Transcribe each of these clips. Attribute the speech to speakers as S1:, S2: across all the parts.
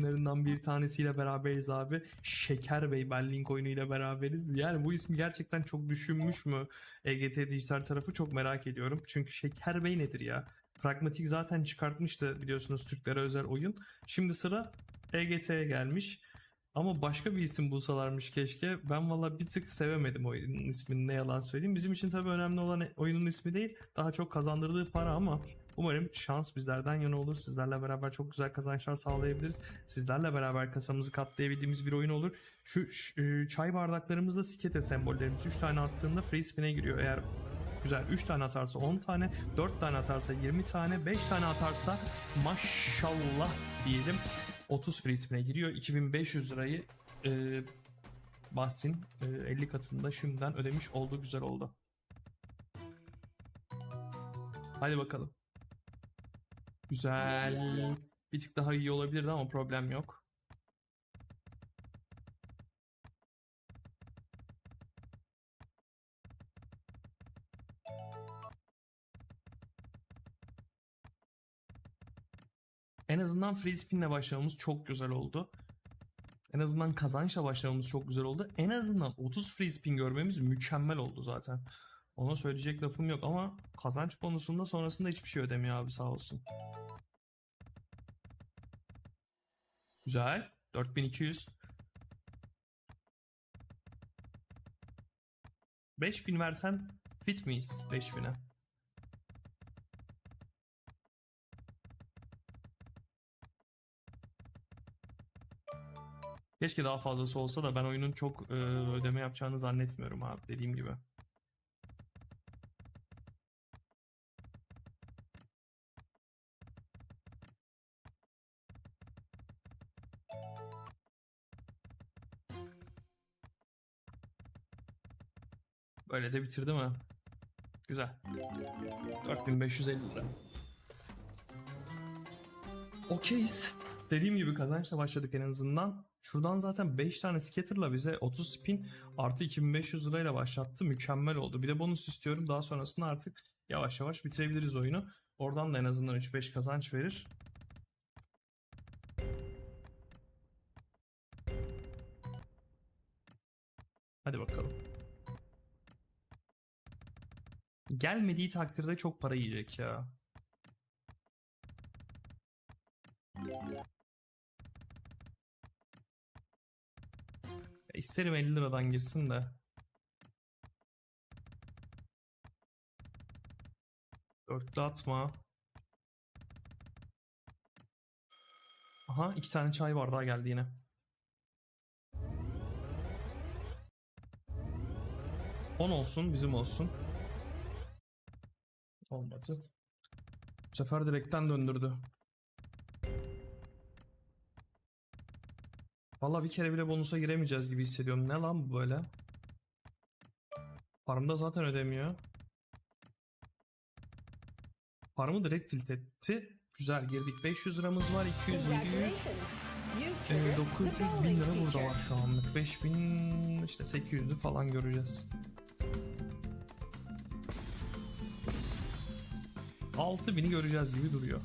S1: isimlerinden bir tanesiyle beraberiz abi. Şeker Bey ben Link oyunuyla beraberiz. Yani bu ismi gerçekten çok düşünmüş mü EGT Dijital tarafı çok merak ediyorum. Çünkü Şeker Bey nedir ya? Pragmatik zaten çıkartmıştı biliyorsunuz Türklere özel oyun. Şimdi sıra EGT'ye gelmiş. Ama başka bir isim bulsalarmış keşke. Ben valla bir tık sevemedim oyunun ismini ne yalan söyleyeyim. Bizim için tabii önemli olan oyunun ismi değil. Daha çok kazandırdığı para ama umarım şans bizlerden yana olur. Sizlerle beraber çok güzel kazançlar sağlayabiliriz. Sizlerle beraber kasamızı katlayabildiğimiz bir oyun olur. Şu e, çay bardaklarımızda skete sembollerimiz 3 tane attığında free spin'e giriyor. Eğer güzel 3 tane atarsa 10 tane, 4 tane atarsa 20 tane, 5 tane atarsa maşallah diyelim 30 free spin'e giriyor. 2500 lirayı e, Bahsin e, 50 katında şimdiden ödemiş oldu. Güzel oldu. Hadi bakalım. Güzel. Bir tık daha iyi olabilirdi ama problem yok. En azından free spin'le başlamamız çok güzel oldu. En azından kazançla başlamamız çok güzel oldu. En azından 30 free spin görmemiz mükemmel oldu zaten. Ona söyleyecek lafım yok ama kazanç konusunda sonrasında hiçbir şey ödemiyor abi sağ olsun. Güzel. 4200. 5000 versen fit miyiz 5000'e? Keşke daha fazlası olsa da ben oyunun çok e, ödeme yapacağını zannetmiyorum abi dediğim gibi. Böyle de bitirdi mi? Güzel. 4550 lira. Okeyiz. Dediğim gibi kazançla başladık en azından. Şuradan zaten 5 tane scatter'la bize 30 spin artı 2500 lirayla başlattı. Mükemmel oldu. Bir de bonus istiyorum. Daha sonrasında artık yavaş yavaş bitirebiliriz oyunu. Oradan da en azından 3-5 kazanç verir. Hadi bakalım. Gelmediği takdirde çok para yiyecek ya. İsterim 50 liradan girsin de. Dörtlü atma. Aha iki tane çay bardağı geldi yine. On olsun bizim olsun. Olmadı. Bu sefer direkten döndürdü. Valla bir kere bile bonusa giremeyeceğiz gibi hissediyorum. Ne lan bu böyle? Farmda zaten ödemiyor. Farmı direkt tilt etti. Güzel girdik. 500 liramız var. 200, 700, e, 900 bin lira burada var şu anlık. 5000 işte 800'ü falan göreceğiz. 6000'i göreceğiz gibi duruyor.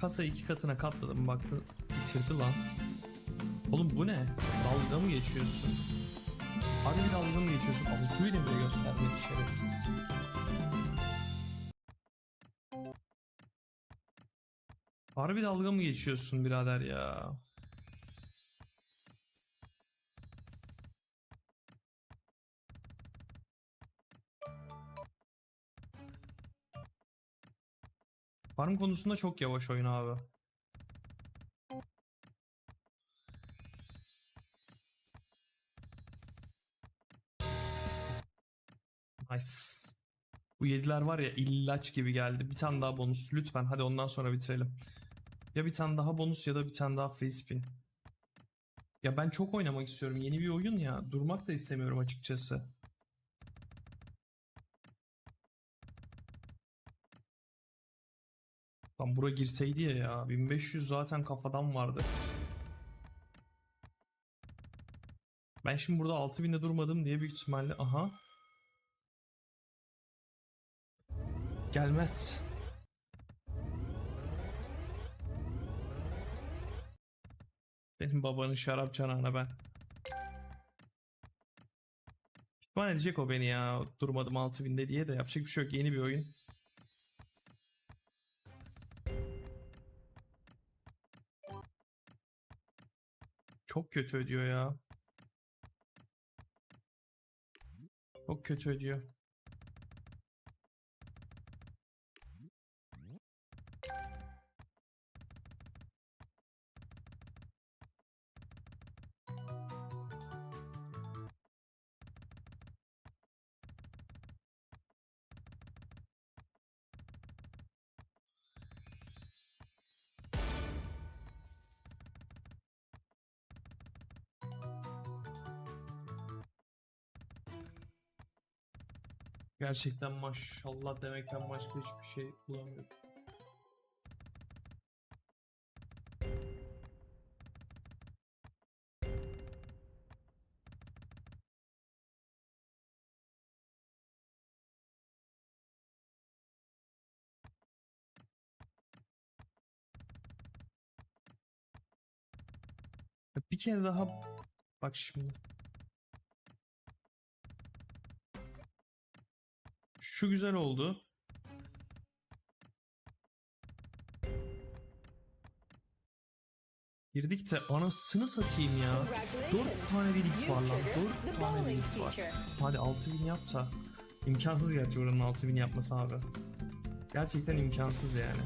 S1: Kasayı iki katına katladım baktı bitirdi lan. Oğlum bu ne? Dalga mı geçiyorsun? Harbi dalga mı geçiyorsun? 6000'i bile göstermedi şerefsiz. Harbi dalga mı geçiyorsun birader ya? Farm konusunda çok yavaş oyun abi. Nice. Bu yediler var ya ilaç gibi geldi. Bir tane daha bonus lütfen. Hadi ondan sonra bitirelim. Ya bir tane daha bonus ya da bir tane daha free spin. Ya ben çok oynamak istiyorum. Yeni bir oyun ya. Durmak da istemiyorum açıkçası. Kambura girseydi ya ya. 1500 zaten kafadan vardı. Ben şimdi burada 6000'de durmadım diye büyük ihtimalle aha. Gelmez. Benim babanın şarap çanağına ben. Pişman edecek o beni ya. Durmadım 6000'de diye de yapacak bir şey yok. Yeni bir oyun. Çok kötü ödüyor ya. Çok kötü ödüyor. Gerçekten maşallah demekten başka hiçbir şey bulamıyorum. Bir kere daha bak şimdi. Şu güzel oldu. Girdik de anasını satayım ya. 4 tane 1x var lan. 4 tane 1x var. Hadi 6000 yapsa. İmkansız gerçi oranın 6000 yapması abi. Gerçekten imkansız yani.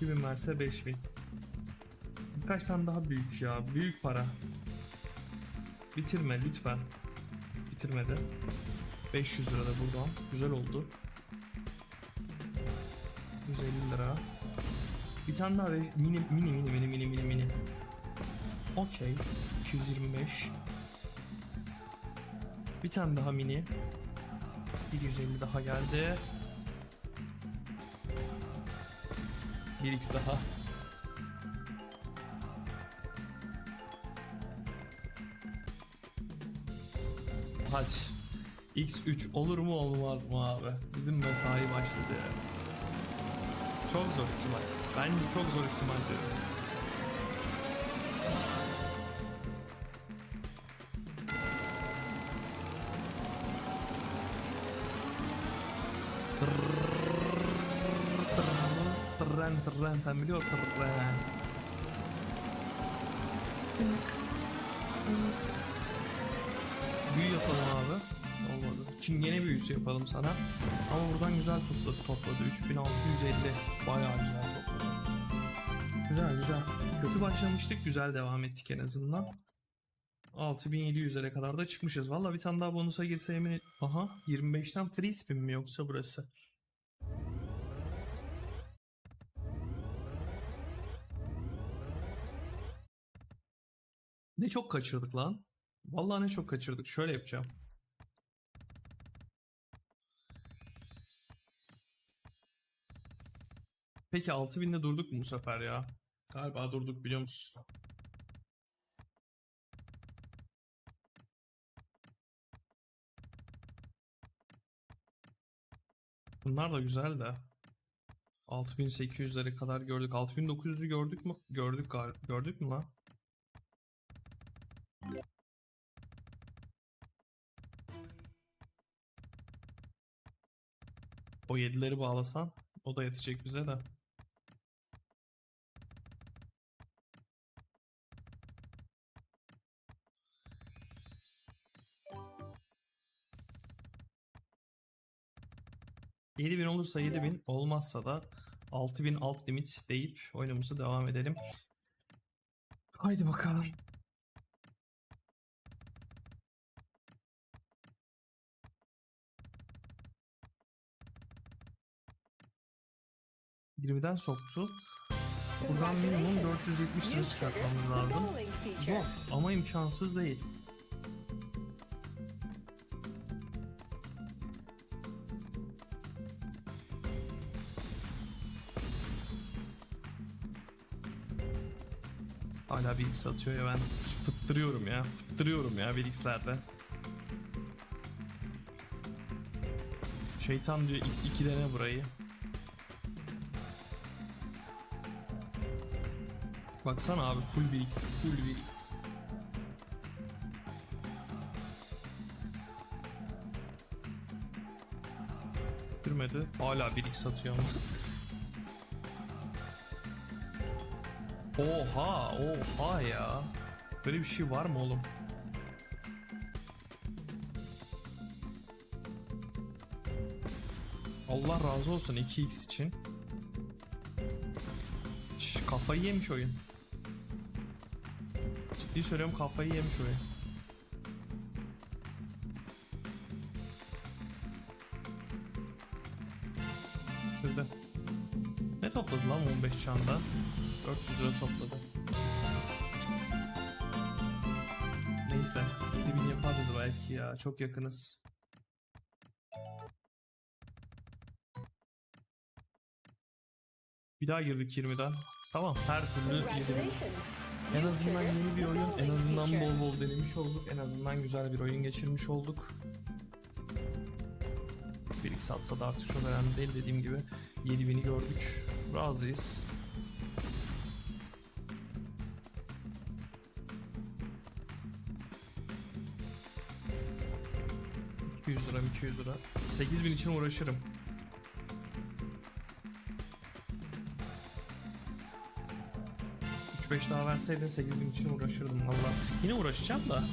S1: bin verse 5000. Birkaç tane daha büyük ya. Büyük para. Bitirme lütfen. Bitirmedi. 500 lira da buradan. Güzel oldu. 150 lira. Bir tane daha ver. Mini mini mini mini mini mini mini. Okey. 225. Bir tane daha mini. 150 daha geldi. 1x daha. Hadi. X3 olur mu olmaz mı abi? Bizim mesai başladı. Çok zor ihtimal. Bence çok zor ihtimal diyorum. Tırren tırren sen biliyor tırren. Çingene büyüsü yapalım sana. Ama buradan güzel topladı. topladı. 3650. Bayağı güzel topladı. Güzel güzel. Kötü başlamıştık. Güzel devam ettik en azından. 6700'lere kadar da çıkmışız. Valla bir tane daha bonusa girse emin. Aha 25'ten free spin mi yoksa burası? Ne çok kaçırdık lan. Vallahi ne çok kaçırdık. Şöyle yapacağım. Peki 6000'de durduk mu bu sefer ya? Galiba durduk biliyor musun? Bunlar da güzel de. 6800'lere kadar gördük. 6900'ü gördük mü? Gördük gördük mü lan? O 7'leri bağlasan o da yetecek bize de. Bin olursa 7000 olmazsa da 6000 alt limit deyip oyunumuza devam edelim. Haydi bakalım. den soktu. Buradan minimum 470 lira çıkartmamız lazım. Zor ama imkansız değil. Hala bir X atıyor ya ben fıttırıyorum ya. Fıttırıyorum ya bir X'lerde. Şeytan diyor X2 dene burayı. Baksana abi full bir X, full bir X. Girmedi. Hala bir X atıyor. Oha, oha ya. Böyle bir şey var mı oğlum? Allah razı olsun 2x için. Şş, kafayı yemiş oyun. Ciddi söylüyorum kafayı yemiş oyun. Şurada. Ne topladı lan 15 çanda? 400 lira topladı. Neyse. 7000 yaparız belki ya. Çok yakınız. Bir daha girdik 20'den. Tamam her türlü 7000. En azından yeni bir oyun, en azından bol bol denemiş olduk, en azından güzel bir oyun geçirmiş olduk. Bir iki satsa da artık çok önemli değil dediğim gibi 7000'i gördük. Razıyız. ...200 lira 200 lira. 8000 için uğraşırım. Üç beş daha verseydin 8000 için uğraşırdım valla. Yine uğraşacağım da.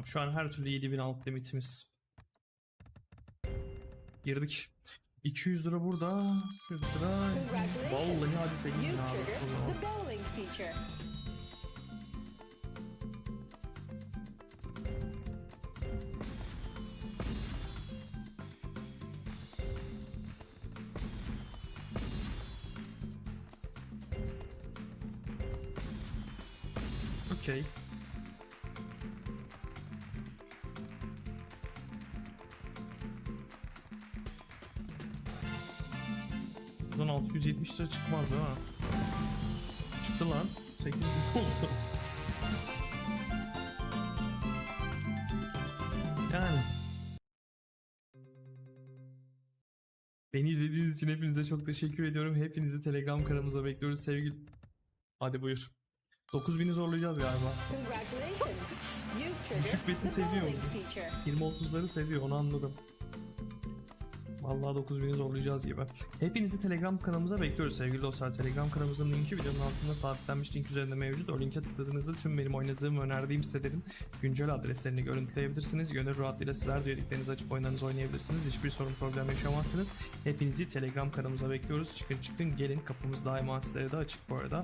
S1: Tamam şu an her türlü 7000 alt limitimiz. Girdik. 200 lira burada. 200 lira. Vallahi hadi 8000
S2: You
S1: abi. 670 lira çıkmaz değil mi? Çıktı lan. 8 bin oldu. Yani. Beni izlediğiniz için hepinize çok teşekkür ediyorum. Hepinizi Telegram kanalımıza bekliyoruz sevgili. Hadi buyur. 9000'i zorlayacağız galiba.
S2: The
S1: seviyor
S2: bowling
S1: mu?
S2: feature.
S1: 20-30'ları seviyor onu anladım. Vallahi 9000'i zorlayacağız gibi. Hepinizi Telegram kanalımıza bekliyoruz sevgili dostlar. Telegram kanalımızın linki videonun altında sabitlenmiş link üzerinde mevcut. O linke tıkladığınızda tüm benim oynadığım ve önerdiğim sitelerin güncel adreslerini görüntüleyebilirsiniz. Gönül rahatlığıyla sizler de üyeliklerinizi açıp oyunlarınızı oynayabilirsiniz. Hiçbir sorun problem yaşamazsınız. Hepinizi Telegram kanalımıza bekliyoruz. Çıkın çıkın gelin kapımız daima sizlere de açık bu arada.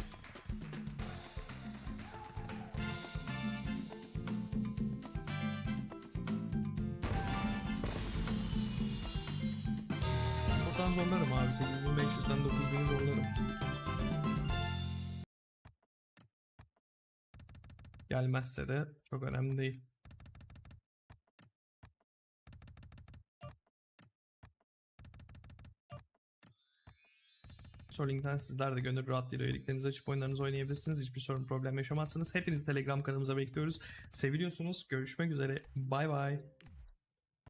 S1: Buradan zorlarım abi. 8500'den 9000'i zorlarım. Gelmezse de çok önemli değil. Soling'den sizler de gönül rahatlığıyla üyeliklerinizi açıp oyunlarınızı oynayabilirsiniz. Hiçbir sorun problem yaşamazsınız. Hepinizi Telegram kanalımıza bekliyoruz. Seviliyorsunuz. Görüşmek üzere. Bay bay.